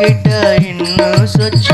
ಕಿಟ ಇನ್ನು ಸ್ವಚ್ಛ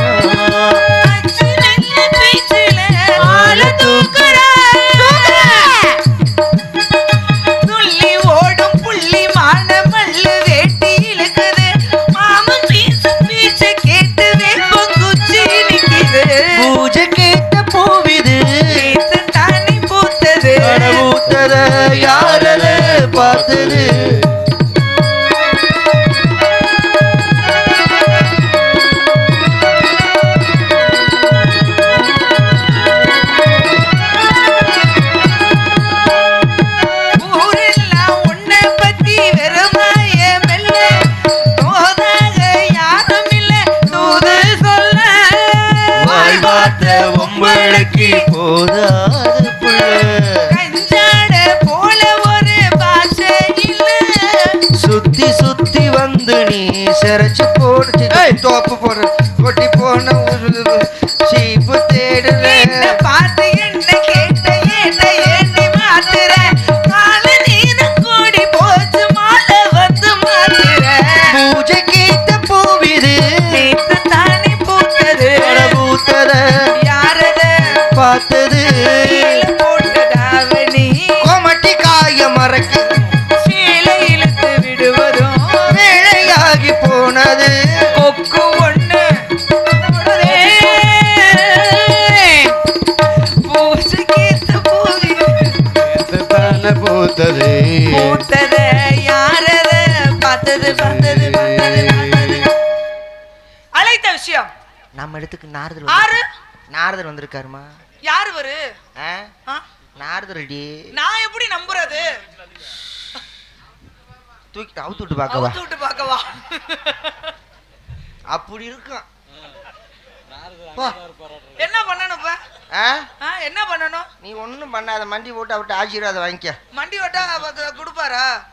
உங்களுக்கு போதாது கஞ்சாட போல ஒரு இல்ல. சுத்தி சுத்தி வந்து நீ சிரைச்சு போடுச்சு. ஏய், தோப்பு போடுற கொட்டி போன நம்ம இடத்துக்கு நாரதர் ஆறு நாரதர் வந்திருக்காருமா. யாரு வரு ஆ? ஆ? நாரதர் அடி நான் எப்படி நம்புறது? தூக்கி அவுத்து விட்டு பார்க்கவா? அவுத்து விட்டு பார்க்கவா? அப்படி இருக்கும். என்ன பண்ணணும் இப்ப? ஆ? ஆ, என்ன பண்ணணும்? நீ ஒண்ணும் பண்ணாத. மண்டி போட்டு அவர்கிட்ட ஆசீர்வாதம் வாங்கிக்க. மண்டி அவ- கொடுப்பாரா?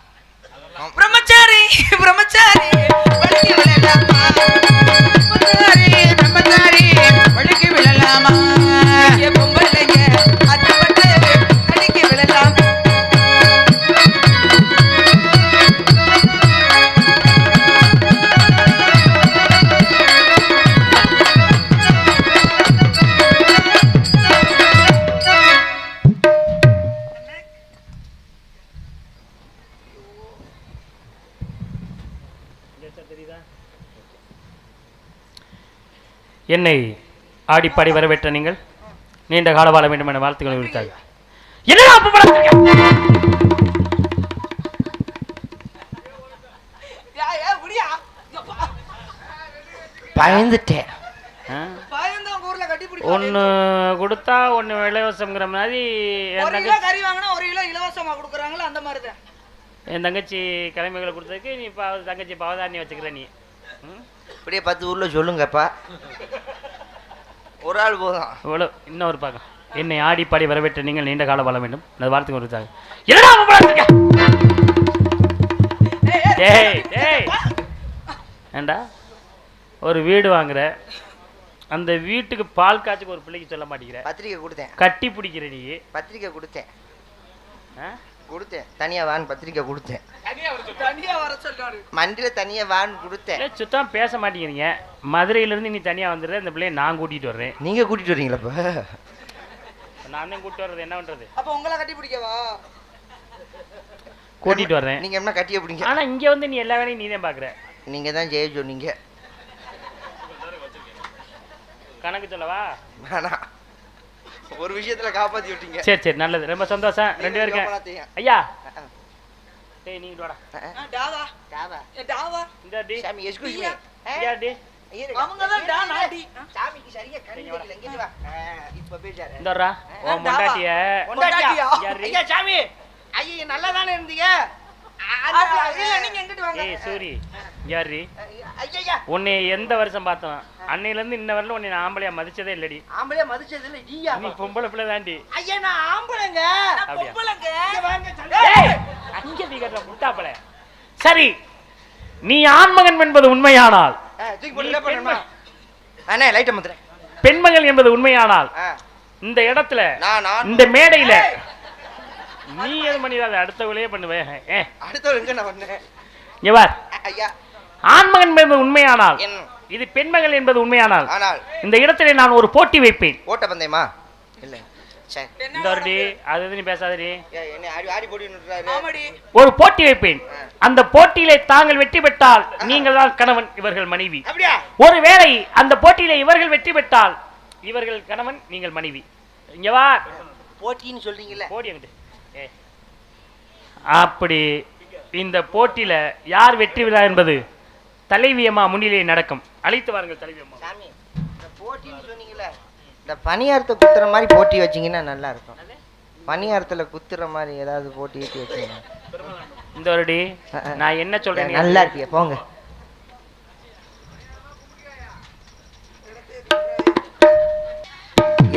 பிரம்மச்சாரி பிரம்மச்சாரி. விழலாமா? பொம்பளைங்க அத்தப்பட்டு விழலாம். என்னை ஆடிப்பாடி வரவேற்ற நீங்கள் நீண்ட கால வாழ வேண்டும் என வாழ்த்துக்களை எப்பா, பயந்துட்டேன். ஒண்ணு கொடுத்தா ஒண்ணு இலவசம்ங்கிற மாதிரி கறி வாங்கினா ஒரு கிலோ இலவசமா கொடுக்குறாங்களோ அந்த மாதிரி தான். என் தங்கச்சி கிழமைகளை கொடுத்ததுக்கு நீ பா தங்கச்சி பவதாரணி வச்சுக்கிற நீ? இப்படியே பத்து ஊர்ல சொல்லுங்கப்பா. ஒரு ஆள் போதும். இவ்வளோ இன்னொரு பக்கம். என்னை ஆடி பாடி வரவேற்ற நீங்கள் நீண்ட காலம் வாழ வேண்டும். அந்த வார்த்தைக்கு? டேய் டேய். ஏண்டா? ஒரு வீடு வாங்குற. அந்த வீட்டுக்கு பால் காய்ச்சுக்கு ஒரு பிள்ளைக்கு சொல்ல மாட்டேங்கிற. பத்திரிக்கை கொடுத்தேன். கட்டி பிடிக்கிற நீ. பத்திரிக்கை கொடுத்தேன். ஆ? கொடுத்தேன். தனியா வான் பத்திரிக்கை கொடுத்தேன். தனியா மண்டியில தனியா வான் கொடுத்தேன். சுத்தம் பேச மாட்டேங்கிறீங்க. மதுரையிலேருந்து நீ தனியாக வந்துடுற இந்த பிள்ளைய நான் கூட்டிகிட்டு வர்றேன். நீங்க கூட்டிட்டு வரீங்களப்பா நான் தான் கூட்டிட்டு வர்றது. என்ன பண்ணுறது அப்ப உங்களை கட்டி பிடிக்கவா? கூட்டிகிட்டு வர்றேன். நீங்க என்ன கட்டிய பிடிங்க. ஆனால் இங்கே வந்து நீ எல்லா வேலையும் நீ தான் பார்க்குற நீங்க தான் ஜெய சொன்னீங்க. கணக்கு சொல்லவா? வேணாம். ஒரு விஷயத்துல காப்பாத்தி விட்டீங்க. சரி சரி நல்லது. ரொம்ப சந்தோஷம். ரெண்டு காப்பாத்தீங்க. ஐயா. டேய் நீ வாடா டாவா. டாவா. ஏ, டாவா. இந்த டி. சாமி எஸ்கூஸ் மீ ஐயா. டி. அவங்க தான் டா. நாடி சாமிக்கு சரியா கண்ணு தெரியல. இங்க வா. அஹ், இப்ப பேசாரு இந்த வரா உன் டாவா. பொண்டாட்டிய பொண்டாட்டியா? யாரு? ஐயா சாமி. ஐயா நல்லா தானே இருந்தீங்க? ஏய் சூரி யாரு உன்னை எந்த வருஷம் பார்த்தோம் அன்னையிலேருந்து இன்ன வரல உன்னை நான் ஆம்பளையா மதிச்சதே இல்லடி. ஆம்பளையா மதிச்சது இல்ல நீயா நீ பொம்பளை பிள்ளை தாண்டி ஐயா நான் ஆம்பளைங்க. அப்படியா? பொம்பளைங்க. இங்க வாங்க ஏய், அங்க நீ கட்டுற முட்டாப்பல. சரி நீ ஆண்மகன் என்பது உண்மையானால் அஹ், தூக்கி நீ எதுவும் பண்ணிடாத அடுத்தவங்களே பண்ணுவேன் அடுத்தவங்க ஆண்மகன் என்பது உண்மையானால் இது பெண்மகள் என்பது உண்மையானால் ஆனால். இந்த இடத்துல நான் ஒரு போட்டி வைப்பேன். ஓட்ட பந்தயமா? இல்லை. ஒரு போட்டி வைப்பேன். அந்த போட்டியிலே தாங்கள் வெற்றி பெற்றால் நீங்கள் தான் கணவன் இவர்கள் மனைவி. ஒருவேளை அந்த போட்டியில இவர்கள் வெற்றி பெற்றால் இவர்கள் கணவன் நீங்கள் மனைவி. இங்க வா. போட்டின்னு சொல்றீங்களா போட்டி அப்படி இந்த போட்டியில யார் வெற்றி விழா என்பது தலைவியம்மா முன்னிலையில் நடக்கும். அழைத்து வாருங்கள் தலைவியம்மா இந்த போட்டின்னு இந்த பனியாரத்தை குத்துற மாதிரி போட்டி வச்சிங்கன்னா நல்லா இருக்கும் பணியாரத்தில் குத்துற மாதிரி ஏதாவது போட்டி ஏற்றி வச்சுங்க இந்த வருடி நான் என்ன சொல்றேன் நல்லா இருக்கியா போங்க.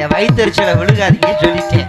என் வயிற்றுச்சலை விழுகாதீங்க சொல்லிட்டேன்.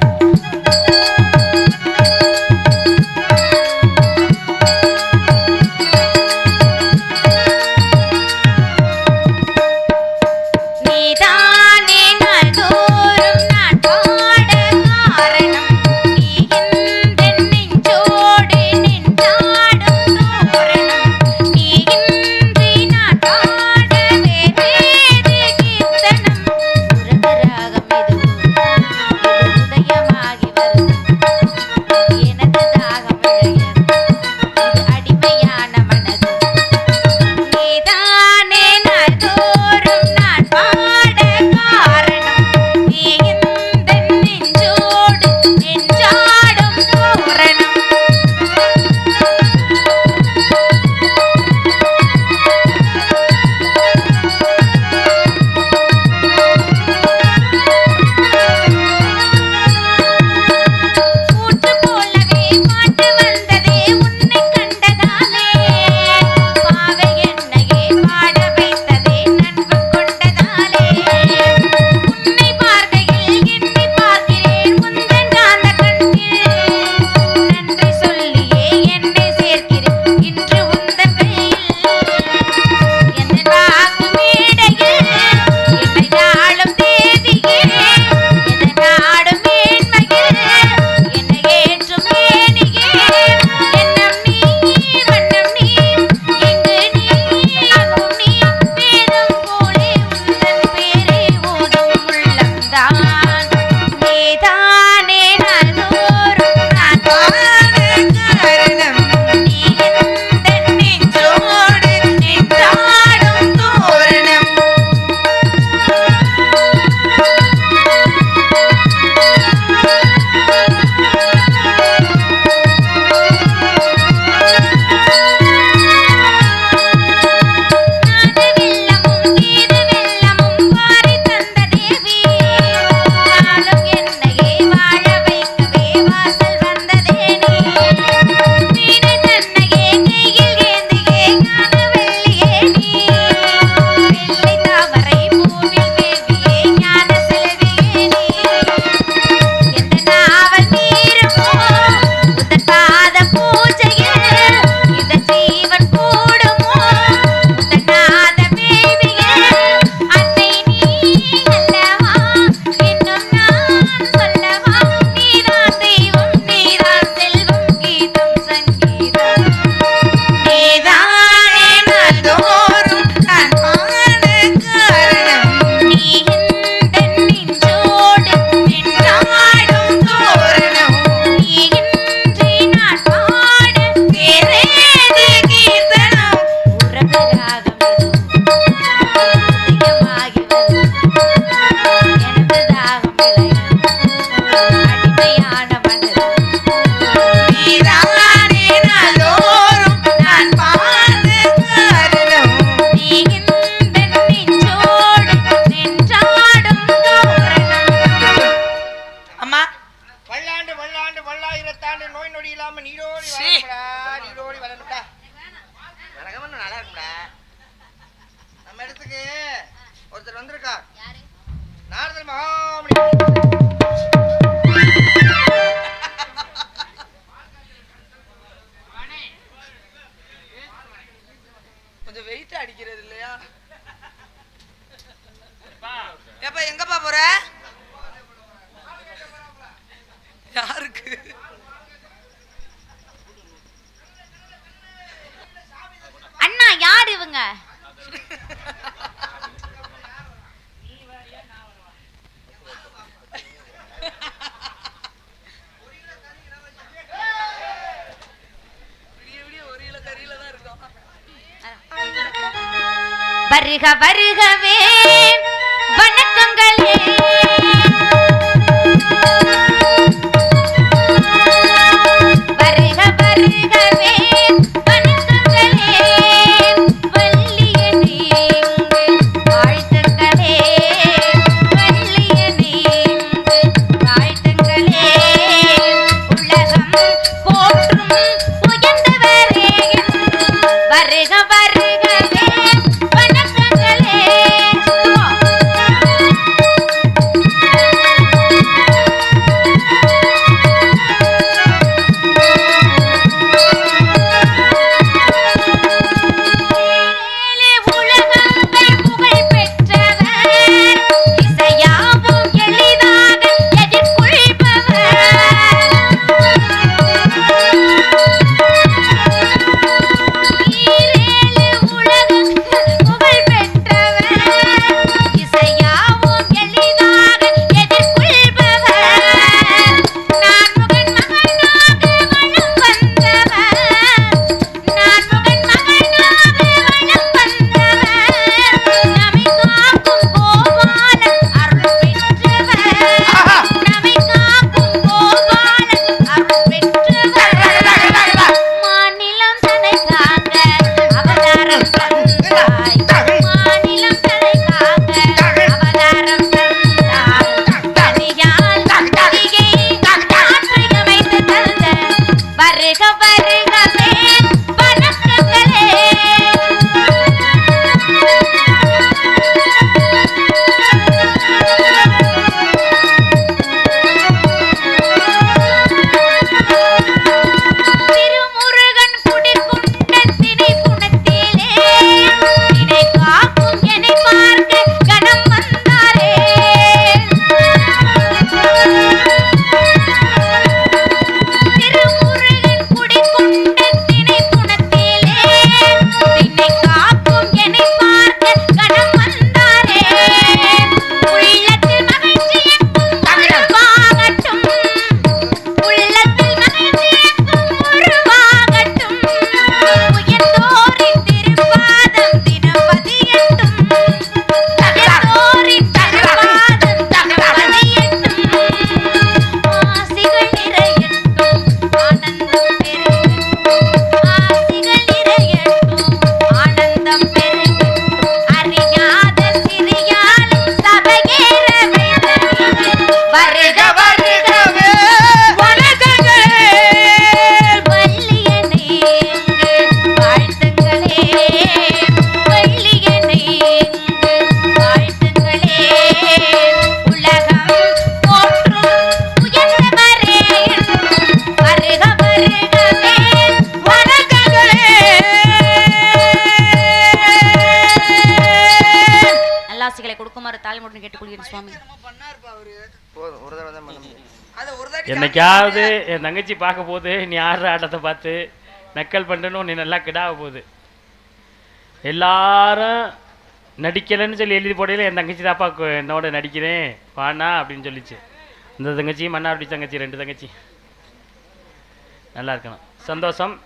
வருக வருகவே. வணக்கங்களே. ஒரு என் தங்கச்சி பார்க்க போது நீ ஆடுற ஆட்டத்தை பார்த்து நக்கல் பண்ணுறனும் நீ நல்லா கிடாக போகுது. எல்லாரும் நடிக்கலைன்னு சொல்லி எழுதி போடையில என் தங்கச்சி தாப்பா என்னோட நடிக்கிறேன் வாண்ணா அப்படின்னு சொல்லிச்சு. இந்த தங்கச்சி மன்னார்டி தங்கச்சி ரெண்டு தங்கச்சி. நல்லா இருக்கணும். சந்தோஷம்.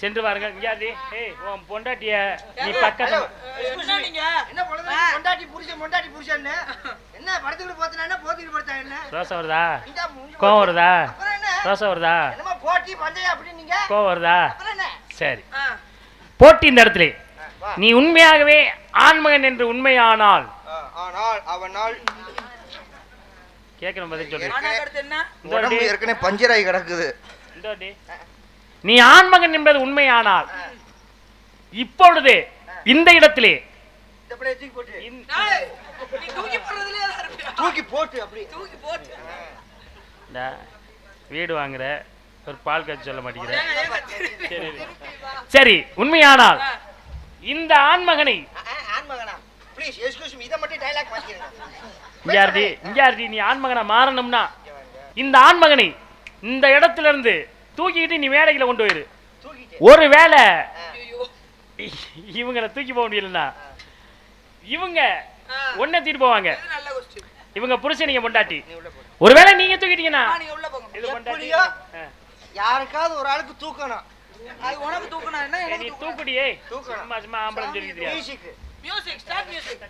சென்று வாருங்கள். இங்கேயாதி ஏய் உன் பொண்டாட்டிய நீ பக்கத்து என்ன நீங்க என்ன பொழுது? பொண்டாட்டி புருஷன் பொண்டாட்டி புருஷன்னு. என்ன படத்துக்கு போத்தினா போத்திட்டு படுத்தா என்ன? ரோசை வருதா? இந்தா மூஞ்சி கோவம் வருதா? ரோசை வருதா? என்னமோ போட்டி பந்தயம் அப்படின்னு நீங்க கோவம் வருதா? சரி. போட்டி இந்த இடத்துல. நீ உண்மையாகவே ஆண்மகன் என்று உண்மையானால். ஆனால் அவனால் கேட்கிற பதில் சொல்லு. ஏற்கனவே பஞ்சராகி கிடக்குது. இந்தோடி. நீ ஆண்மகன் என்பது உண்மையானால். இப்பொழுது இந்த இடத்திலே. தூக்கி போட்டு அப்படி. தூக்கி போட்டு. வீடு வாங்குற ஒரு பால் காய்ச்சி சொல்ல மாட்டேங்கிற. ஏங்க, ஏங்க, சரி. உண்மையானால் இந்த ஆண்மகனை ஆண்மகனா? ப்ளீஸ் எக்ஸ்கியூஸ் மீ இதை மட்டும் டைலாக் மாத்திக்கிறேன். இஞ்சார்டி இஞ்சார்டி நீ ஆண்மகனா மாறணும்னா இந்த ஆண்மகனை இந்த இடத்துல இருந்து தூக்கிக்கிட்டு நீ மேடைகளை கொண்டு போயிரு. ஒருவேளை ஐயோ. இவங்களை தூக்கி போக முடியலண்ணா இவங்க. ஒன்ன தூக்கிட்டு போவாங்க. இவங்க புருஷன் நீங்க பொண்டாட்டி. ஒருவேளை நீங்க தூக்கிட்டீங்கன்னா. யாருக்காவது ஒரு ஆளுக்கு தூக்கணும். அது உனக்கு தூக்கணும். என்ன நீ தூக்குடியே. தூக்கணும். சும்மா சும்மா ஆம்பளம் சொல்லிக்கிறியா? மியூசிக் மியூசிக் ஸ்டார்ட் மியூசிக்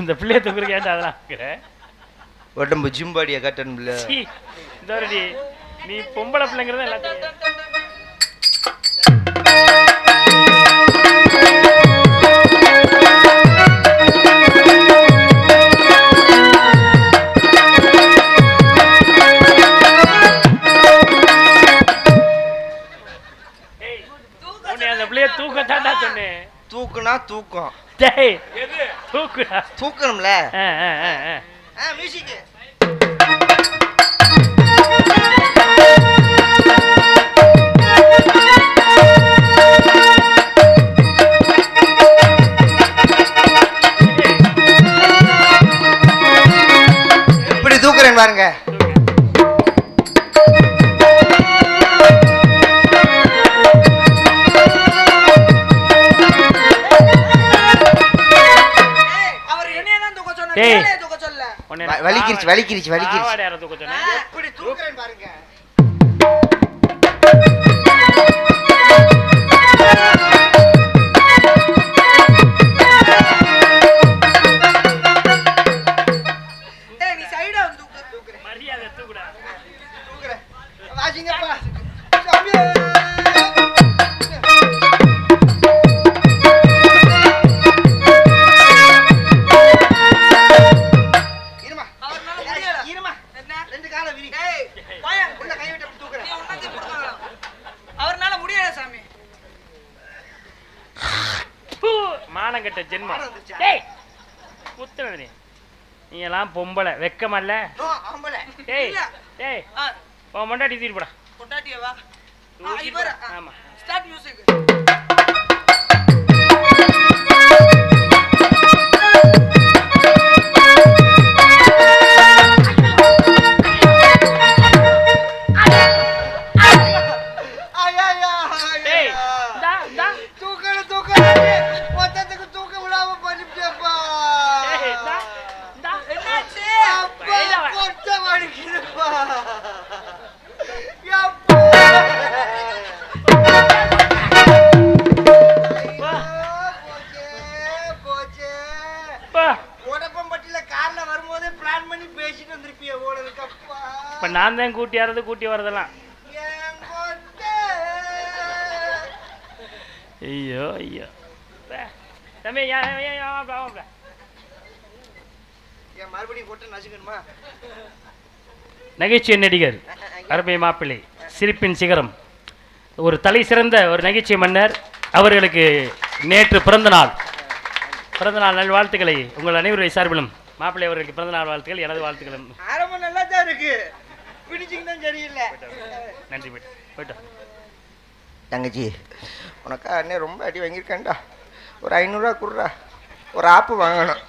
இந்த பிள்ளைய தூக்குறதுக்கு ஏன்டா அதெல்லாம் இருக்கிற உடம்பு ஜிம்பாடியா கட்டணும்ல. சீ, இந்த நீ பொம்பளை பிள்ளைங்கிறத எல்லாத்தையும் தூக்கம். டேய் தூக்குடா. தூக்கணும்ல? ஆ, ஆ, ஆ, ஆ. மியூசிக் இப்படி தூக்குறேன் பாருங்க. வலிக்கிருச்சு, வலிக்கிருச்சு, வலிக்கிருச்சு. எப்படி தூக்குறேன் பாருங்க. பொம்பளை. வெக்கமல்ல. டேய். டேய் உன் மண்டாட்டி தூக்கிட்டு போடா. பொட்டாட்டியா வா ஆ, தூக்கிட்டு இவர். போ. ஆமா. ஸ்டார்ட் மியூசிக் தான் கூட்டி வர்றதெல்லாம் கொட்டை. ஐயோ. ஐயோ. தம்பி நகைச்சுவை நடிகர் அருமை மாப்பிள்ளை சிரிப்பின் சிகரம். ஒரு தலை சிறந்த ஒரு நகைச்சுவை மன்னர். அவர்களுக்கு நேற்று பிறந்த நாள் பிறந்த நாள் நல்வாழ்த்துக்களை உங்கள் அனைவருடைய சார்பிலும். மாப்பிள்ளை அவர்களுக்கு பிறந்த நாள் வாழ்த்துக்கள் எனது வாழ்த்துக்களும். ஆரம்பம் நல்லா தான் இருக்கு. பிடிச்சிங்க தான் சரியில்லை. நன்றி போயிட்டு போயிட்டோம் தங்கச்சி உனக்கா அண்ணே ரொம்ப அடி வாங்கியிருக்கேன்டா. ஒரு ஐநூறுரூவா கொடுறா. ஒரு ஆப்பு வாங்கணும்.